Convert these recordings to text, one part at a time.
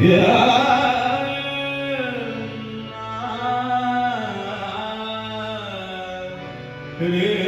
Yeah. तुझा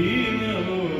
e meu amor.